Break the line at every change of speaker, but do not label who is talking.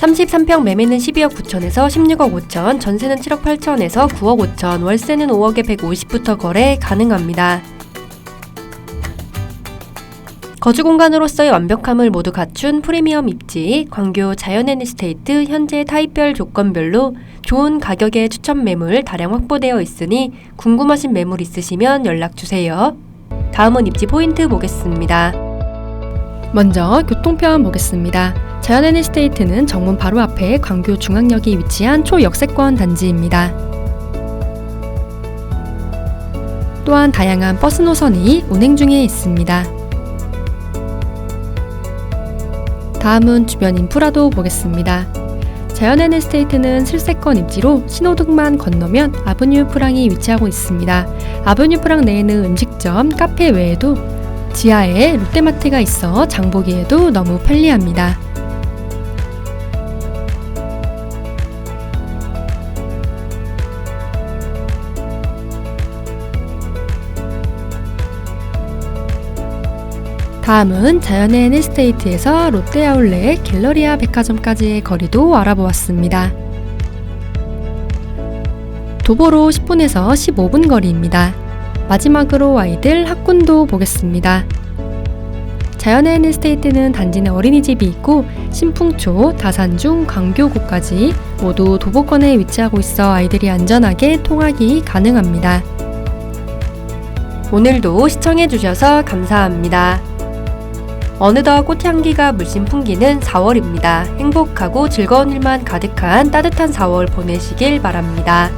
33평 매매는 12억 9천에서 16억 5천, 전세는 7억 8천에서 9억 5천, 월세는 5억에 150부터 거래 가능합니다. 거주 공간으로서의 완벽함을 모두 갖춘 프리미엄 입지, 광교 자연앤 에스테이트 현재 타입별 조건별로 좋은 가격의 추천 매물 다량 확보되어 있으니 궁금하신 매물 있으시면 연락 주세요. 다음은 입지 포인트 보겠습니다. 먼저 교통편 보겠습니다. 자연앤 에스테이트는 정문 바로 앞에 광교 중앙역이 위치한 초역세권 단지입니다. 또한 다양한 버스 노선이 운행 중에 있습니다. 다음은 주변 인프라도 보겠습니다. 자연앤 에스테이트는 실세권 입지로 신호등만 건너면 아브뉴 프랑이 위치하고 있습니다. 아브뉴 프랑 내에는 음식점, 카페 외에도 지하에 롯데마트가 있어 장보기에도 너무 편리합니다. 다음은 자연의 에스테이트에서 롯데아울렛 갤러리아 백화점까지의 거리도 알아보았습니다. 도보로 10분에서 15분 거리입니다. 마지막으로 아이들 학군도 보겠습니다. 자연의 에스테이트는 단지 내 어린이집이 있고 신풍초, 다산중, 광교구까지 모두 도보권에 위치하고 있어 아이들이 안전하게 통학이 가능합니다. 오늘도 시청해주셔서 감사합니다. 어느덧 꽃향기가 물씬 풍기는 4월입니다. 행복하고 즐거운 일만 가득한 따뜻한 4월 보내시길 바랍니다.